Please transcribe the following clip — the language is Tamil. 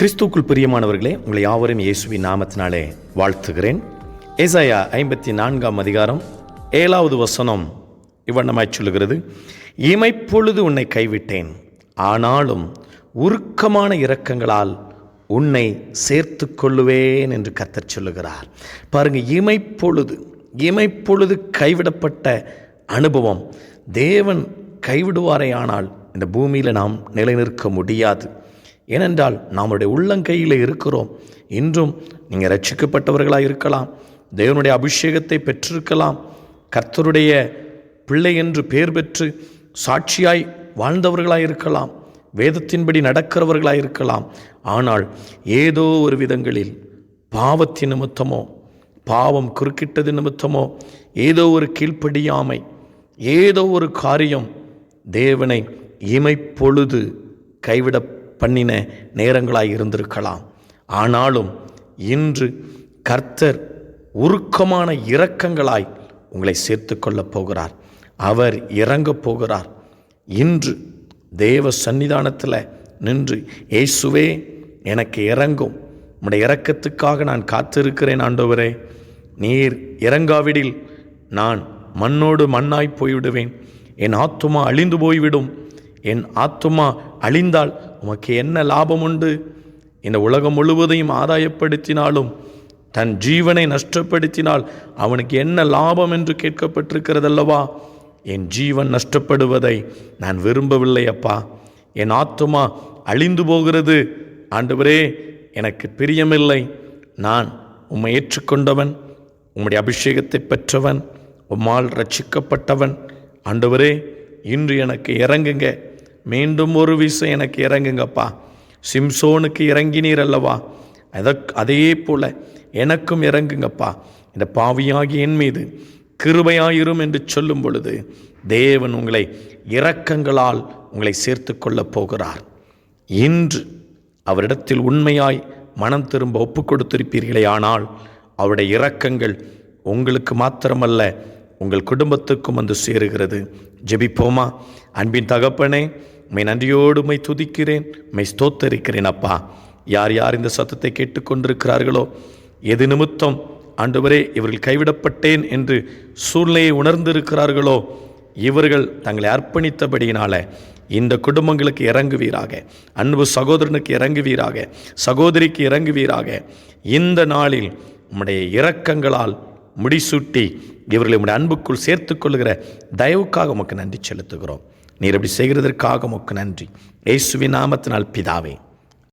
கிறிஸ்துக்குள் பிரியமானவர்களே உங்களை யாவரும் இயேசுவின் நாமத்தினாலே வாழ்த்துகிறேன். ஏசாயா ஐம்பத்தி நான்காம் அதிகாரம் ஏழாவது வசனம் இவ்வண்ணமாய் சொல்லுகிறது இமைப்பொழுது உன்னை கைவிட்டேன் ஆனாலும் உருக்கமான இரக்கங்களால் உன்னை சேர்த்து கொள்ளுவேன் என்று கத்தர் சொல்லுகிறார். பாருங்க இமைப்பொழுது இமைப்பொழுது கைவிடப்பட்ட அனுபவம் தேவன் கைவிடுவாரே ஆனால் இந்த பூமியில் நாம் நிலைநிற்க முடியாது. ஏனென்றால் நம்முடைய உள்ளங்கையில் இருக்கிறோம். இன்றும் நீங்கள் ரட்சிக்கப்பட்டவர்களாக இருக்கலாம். தேவனுடைய அபிஷேகத்தை பெற்றிருக்கலாம். கர்த்தருடைய பிள்ளை என்று பேர் பெற்று சாட்சியாய் வாழ்ந்தவர்களாக இருக்கலாம். வேதத்தின்படி நடக்கிறவர்களாக இருக்கலாம். ஆனால் ஏதோ ஒரு விதங்களில் பாவத்தின் நிமித்தமோ பாவம் குறுக்கிட்டது நிமித்தமோ ஏதோ ஒரு கீழ்ப்படியாமை ஏதோ ஒரு காரியம் தேவனை இமைப்பொழுது கைவிட பண்ணின நேரங்களாய் இருந்திருக்கலாம். ஆனாலும் இன்று கர்த்தர் உருக்கமான இரக்கங்களாய் உங்களை சேர்த்து கொள்ளப் போகிறார். அவர் இறங்கப் போகிறார். இன்று தேவ சன்னிதானத்தில் நின்று இயேசுவே எனக்கு இறங்கும். உம்முடைய இறக்கத்துக்காக நான் காத்திருக்கிறேன் ஆண்டவரே. நீர் இறங்காவிடில் நான் மண்ணோடு மண்ணாய் போய்விடுவேன். என் ஆத்துமா அழிந்து போய்விடும். என் ஆத்துமா அழிந்தால் உமக்கு என்ன லாபம் உண்டு இந்த உலகம் முழுவதையும் ஆதாயப்படுத்தினாலும் தன் ஜீவனை நஷ்டப்படுத்தினால் அவனுக்கு என்ன லாபம் என்று கேட்கப்பட்டிருக்கிறதல்லவா? என் ஜீவன் நஷ்டப்படுவதை நான் விரும்பவில்லை அப்பா. என் ஆத்துமா அழிந்து போகிறது. ஆண்டவரே எனக்கு பிரியமில்லை. நான் உம்மை ஏற்றுக்கொண்டவன் உம்முடைய அபிஷேகத்தை பெற்றவன் உம்மால் ரட்சிக்கப்பட்டவன் ஆண்டவரே இன்று எனக்கு இறங்குங்க. மீண்டும் ஒரு விஷயம் எனக்கு இறங்குங்கப்பா. சிம்சோனுக்கு இறங்கினீர் அல்லவா? அதக் அதே போல எனக்கும் இறங்குங்கப்பா. இந்த பாவியாகி என் மீது கிருபையாயிரும் என்று சொல்லும் பொழுது தேவன் உங்களை இரக்கங்களால் உங்களை சேர்த்து கொள்ளப் போகிறார். இன்று அவரிடத்தில் உண்மையாய் மனம் திரும்ப ஒப்பு கொடுத்திருப்பீர்களே ஆனால் அவருடைய இரக்கங்கள் உங்களுக்கு மாத்திரமல்ல. உங்கள் குடும்பத்துக்கும் வந்து சேருகிறது. ஜெபிப்போமா? அன்பின் தகப்பனே மை நன்றியோடு மை துதிக்கிறேன் மை ஸ்தோத்தரிக்கிறேன் அப்பா. யார் யார் இந்த சத்தத்தை கேட்டுக்கொண்டிருக்கிறார்களோ எது நிமித்தம் ஆண்டவரே இவர்கள் கைவிடப்பட்டேன் என்று சூழ்நிலையை உணர்ந்திருக்கிறார்களோ இவர்கள் தங்களை அர்ப்பணித்தபடியினால இந்த குடும்பங்களுக்கு இறங்குவீராக. அன்பு சகோதரனுக்கு இறங்குவீராக. சகோதரிக்கு இறங்குவீராக. இந்த நாளில் உம்முடைய இரக்கங்களால் முடிசூட்டி இவர்களை உம்முடைய அன்புக்குள் சேர்த்து கொள்கிற தயவுக்காக உமக்கு நன்றி செலுத்துகிறோம். நீர் அப்படி செய்கிறதற்காக உமக்கு நன்றி. இயேசுவின் நாமத்தினால் பிதாவே.